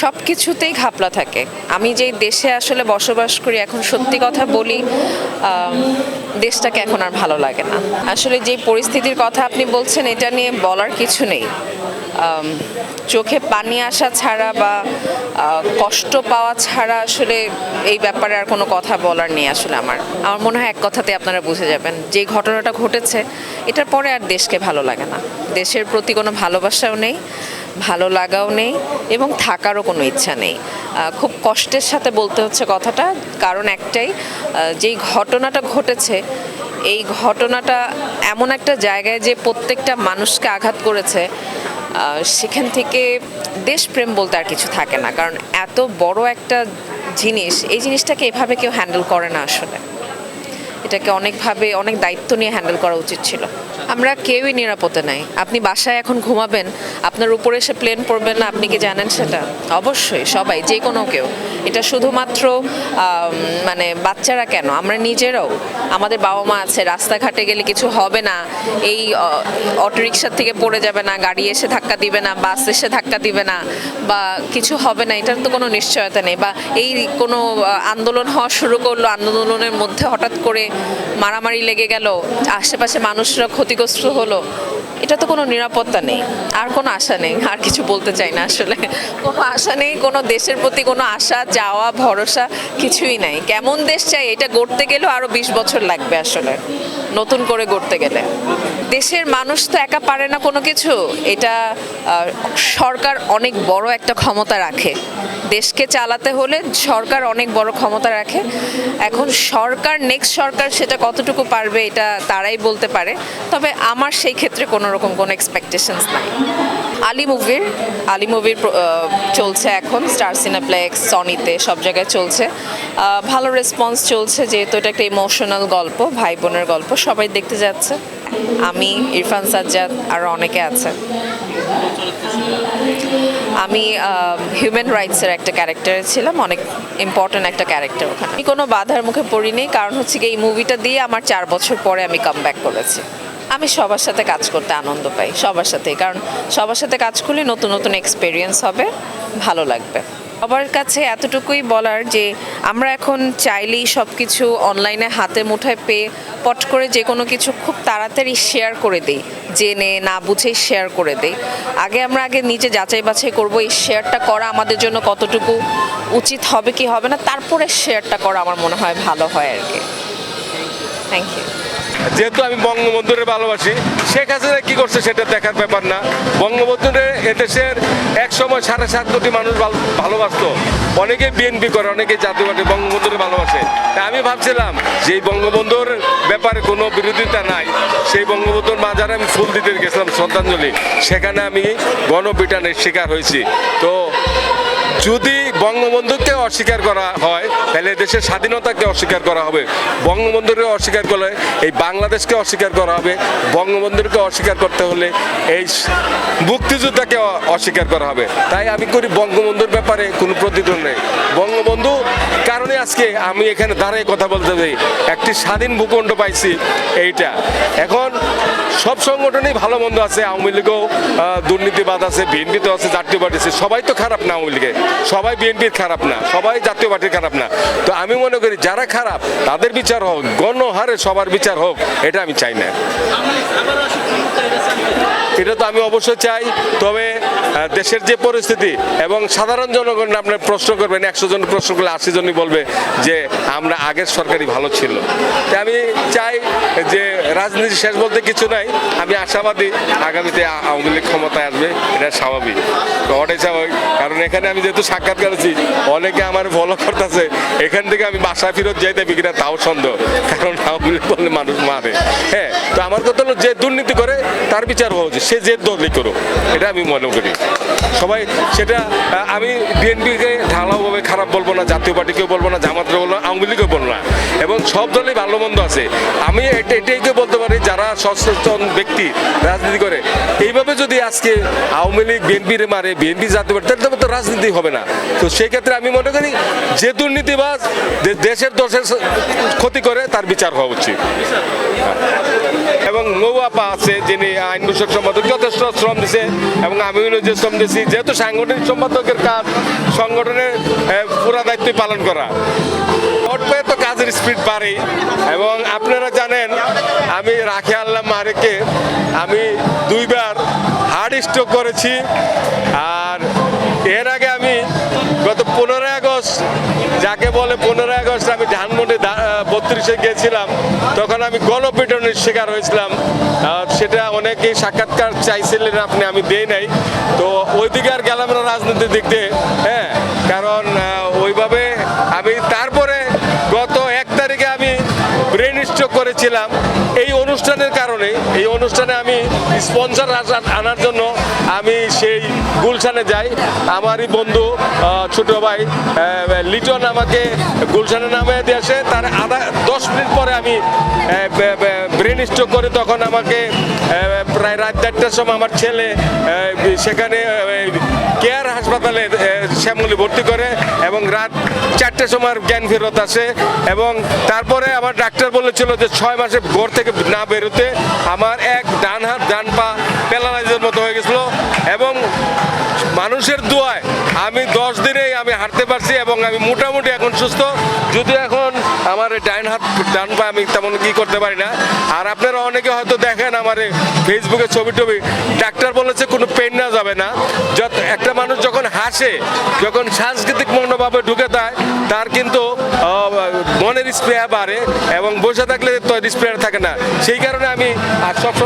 সব কিছুতেই ঘাপলা থাকে। আমি যেই দেশে আসলে বসবাস করি, এখন সত্যি কথা বলি দেশটাকে এখন আর ভালো লাগে না। আসলে যেই পরিস্থিতির কথা আপনি বলছেন, এটা নিয়ে বলার কিছু নেই। চোখে পানি আসা ছাড়া বা কষ্ট পাওয়া ছাড়া আসলে এই ব্যাপারে আর কোনো কথা বলার নেই আসলে আমার। আমার মনে হয় এক কথাতে আপনারা বুঝে যাবেন, যে ঘটনাটা ঘটেছে, এটার পরে আর দেশকে ভালো লাগে না। দেশের প্রতি কোনো ভালোবাসাও নেই ভালো লাগাও নেই এবং থাকারও কোনো ইচ্ছা নেই। খুব কষ্টের সাথে বলতে হচ্ছে কথাটা, কারণ একটাই যেই ঘটনাটা ঘটেছে, এই ঘটনাটা এমন একটা জায়গায় যে প্রত্যেকটা মানুষকে আঘাত করেছে সেখান থেকে দেশপ্রেম বলতে আর কিছু থাকে না। কারণ এত বড় একটা জিনিস, এই জিনিসটাকে এভাবে কেউ হ্যান্ডেল করে না আসলে। এটাকে অনেকভাবে, অনেক দায়িত্ব নিয়ে হ্যান্ডেল করা উচিত ছিল। আমরা কেউই নিরাপদে নাই। আপনি বাসায় এখন ঘুমাবেন, আপনার উপরে এসে প্লেন পড়বেন না, আপনি কি জানেন সেটা? অবশ্যই, সবাই, যে কোনো কেউ। এটা শুধুমাত্র মানে বাচ্চারা কেন? আমরা নিজেরাও। আমাদের বাবা মা আছে, রাস্তাঘাটে গেলে কিছু হবে না। এই অটোরিকশার থেকে পড়ে যাবে না, গাড়ি এসে ধাক্কা দিবে না, বাস এসে ধাক্কা দিবে না, বা কিছু হবে না, এটার তো কোনো নিশ্চয়তা নেই। বা এই কোনো আন্দোলন হওয়া শুরু করল, আন্দোলনের মধ্যে হঠাৎ করে মারামারি লেগে গেল, আশেপাশে মানুষরা ক্ষতিগ্রস্ত হলো, এটা তো কোনো নিরাপত্তা নেই, আর কোনো আশা নেই, আর কিছু বলতে চাই না আসলে। কোনো আশা নেই, কোনো দেশের প্রতি কোনো আশা, যাওয়া, ভরসা কিছুই নাই। কেমন দেশ চাই এটা গড়তে গেলেও আরও বিশ বছর লাগবে আসলে, নতুন করে গড়তে গেলে। দেশের মানুষ তো একা পারে না কোনো কিছু, এটা সরকার অনেক বড় একটা ক্ষমতা রাখে। দেশকে চালাতে হলে সরকার অনেক বড় ক্ষমতা রাখে। এখন সরকার নেক্সট সরকার সেটা কতটুকু পারবে এটা তারাই বলতে পারে। তবে আমার সেই ক্ষেত্রে কোনো রকম কোনো এক্সপেকটেশনস নাই। আলী মুভির আলী মুভির চলছে এখন স্টার সিনেপ্লেক্স সনিতে সব জায়গায় চলছে। ভালো রেসপন্স চলছে যেহেতু এটা একটা ইমোশনাল গল্প ভাই বোনের গল্প, সবাই দেখতে যাচ্ছে। আমি, ইরফান সাজ্জাদ, আর অনেকে আছে। আমি হিউম্যান রাইটসের একটা ক্যারেক্টারে ছিলাম, অনেক ইম্পর্ট্যান্ট একটা ক্যারেক্টার ওখানে। আমি কোনো বাধার মুখে পড়িনি, কারণ হচ্ছে কি এই মুভিটা দিয়ে আমার চার বছর পরে আমি কাম ব্যাক করেছি। আমি সবার সাথে কাজ করতে আনন্দ পাই, সবার সাথেই। কারণ সবার সাথে কাজ করলে নতুন নতুন এক্সপিরিয়েন্স হবে, ভালো লাগবে। সবার কাছে এতটুকুই বলার যে, আমরা এখন চাইলেই সব কিছু অনলাইনে হাতে মুঠায় পেয়ে, পট করে যে কোনো কিছু খুব তাড়াতাড়ি শেয়ার করে দিই। জেনে না বুঝেই শেয়ার করে দেই। আগে আমরা আগে নিজে যাচাই বাছাই করব, এই শেয়ারটা করা আমাদের জন্য কতটুকু উচিত হবে, কি হবে না, তারপরে শেয়ারটা করা আমার মনে হয় ভালো হয় আর কি। থ্যাংক ইউ যেহেতু আমি বঙ্গবন্ধুরে ভালোবাসি, শেখ হাসিনা কি করছে সেটা দেখার ব্যাপার না। বঙ্গবন্ধুরে এদেশের এক সময় সাড়ে সাত কোটি মানুষ ভাল- ভালোবাসতো। অনেকে বিএনপি করে, অনেকে জাতীয় বঙ্গবন্ধুরে ভালোবাসে। আমি ভাবছিলাম যে বঙ্গবন্ধুর ব্যাপারে কোনো বিরোধিতা নাই। সেই বঙ্গবন্ধুর মাজারে আমি ফুল দিতে গেছিলাম শ্রদ্ধাঞ্জলি। সেখানে আমি গণপিটানের শিকার হয়েছি। তো যদি বঙ্গবন্ধুকে অস্বীকার করা হয়, তাহলে দেশের স্বাধীনতাকে অস্বীকার করা হবে। বঙ্গবন্ধুকে অস্বীকার করলে এই বাংলাদেশকে অস্বীকার করা হবে। বঙ্গবন্ধুকে অস্বীকার করতে হলে এই মুক্তিযোদ্ধাকে অস্বীকার করা হবে। তাই আমি করি বঙ্গবন্ধুর ব্যাপারে কোনো প্রতিদ্বন্দ্ব নেই। বঙ্গবন্ধু, কারণে আজকে আমি এখানে দাঁড়িয়ে কথা বলতে চাই। একটি স্বাধীন ভূখণ্ড পাইছি এইটা। এখন সব সংগঠনই ভালো মন্দ আছে। আওয়ামী লীগও দুর্নীতিবাদ আছে বিএনপিতে আছে, জাতীয় পার্টি আছে। সবাই তো খারাপ না আওয়ামী লীগে সবাই বিএনপির খারাপ না, সবাই জাতীয় পার্টির খারাপ না। তো আমি মনে করি যারা খারাপ, তাদের বিচার হোক, গণহারে সবার বিচার হোক, এটা আমি চাই না। এটা তো আমি অবশ্যই চাই। তবে দেশের যে পরিস্থিতি এবং সাধারণ জনগণ আপনার প্রশ্ন করবেন, একশো জন প্রশ্ন করলে আশি জনই বলবে যে আমরা আগের সরকারই ভালো ছিল। তাই আমি চাই যে রাজনীতি শেষ বলতে কিছু নাই। আমি আশাবাদী আগামীতে আওয়ামী লীগ ক্ষমতায় আসবে, এটা স্বাভাবিক। তো ওটাই স্বাভাবিক। কারণ এখানে আমি যেহেতু সাক্ষাৎ করেছি, অনেকে আমার ফলো করতেছে, এখান থেকে আমি বাসায় ফেরত যাইতে কিনা তাও সন্দেহ। কারণ আওয়ামী লীগ বললে মানুষ মারে। হ্যাঁ তো আমার কথা হলো যে দুর্নীতি করে, তার বিচার হওয়া সে যে দলই করুক। এটা আমি মনে করি। সবাই সেটা আমি বিএনপিকে ঢালাওভাবে খারাপ বলব না, জাতীয় পার্টিকেও বলব না জামাতকে বলব না, আওয়ামী লীগও বলব না। এবং সব দলেই ভালো মন্দ আছে। আমি এটা এটাইকে বলতে পারি, যারা সচেতন ব্যক্তি, রাজনীতি করে, এইভাবে যদি আজকে আওয়ামী লীগ বিএনপির মারে, বিএনপি জাতীয় পার্টি, তাহলে তো রাজনীতি হবে না। তো সেই ক্ষেত্রে আমি মনে করি, যে দুর্নীতিবাজ দেশের দোষের ক্ষতি করে, তার বিচার হওয়া উচিত। এবং নৌয়াপা আছে, যিনি আইন বিষয়ক সম্পাদক, যথেষ্ট শ্রম দিছে, এবং আমিও যে শ্রম দিয়েছি যেহেতু সাংগঠনিক সম্পাদকের কাজ, সংগঠনের পুরা দায়িত্ব পালন করা। ভোট পেয়ে তো কাজের স্পিড বাড়ে। এবং আপনারা জানেন, আমি রাখে আল্লাহ মারেকে, আমি দুইবার হার্ড স্ট্রোক করেছি। আর এর আগে আমি গত পনেরোই আগস্ট যাকে বলে পনেরোই আগস্ট আমি ধানমন্ডি বত্রিশে গিয়েছিলাম, তখন আমি গণপিটনের শিকার হয়েছিলাম। সেটা অনেকেই সাক্ষাৎকার চাইছিলেন আপনি, আমি দেই নাই। তো ওইদিকে আর গেলাম না রাজনীতির দিক দিয়ে হ্যাঁ? কারণ ওইভাবে আমি তারপরে স্ট্রোক করেছিলাম। এই অনুষ্ঠানের কারণে, এই অনুষ্ঠানে আমি স্পন্সার আনার জন্য আমি সেই গুলশানে যাই। আমারই বন্ধু ছোট ভাই লিটন আমাকে গুলশানে নামে দিয়েছে। তার আধা দশ মিনিট পরে আমি ব্রেন স্ট্রোক করে তখন আমাকে প্রায় রাত দেড়টার সময় আমার ছেলে সেখানে কেয়ার হাসপাতালে শ্যামলি ভর্তি করে এবং রাত চারটের সময় জ্ঞান ফেরত আসে এবং তারপরে আমার ডাক্তার বলেছিল যে ছয় মাসে ঘর থেকে না বেরোতে আমার এক ডান হাত, ডান পা প্যালালাইজের মতো হয়ে গেছিল এবং মানুষের দোয়ায় আমি দশ দিনেই আমি হাঁটতে পারছি এবং আমি মোটামুটি এখন সুস্থ। যদিও এখন আমার ডাইন হাত, ডান পা আমি তেমন কি করতে পারি না। আর আপনারা অনেকে হয়তো ফেসবুকে ছবি টবি, ডাক্তার বলেছে কোনো পেন না যাবে না। যত একটা মানুষ যখন হাসে, যখন সাংস্কৃতিক মনোভাবে ঢুকে দেয়, তার কিন্তু মনের স্প্রে বাড়ে এবং বসে থাকলে তো স্প্রে থাকে না। সেই কারণে আমি সবসময়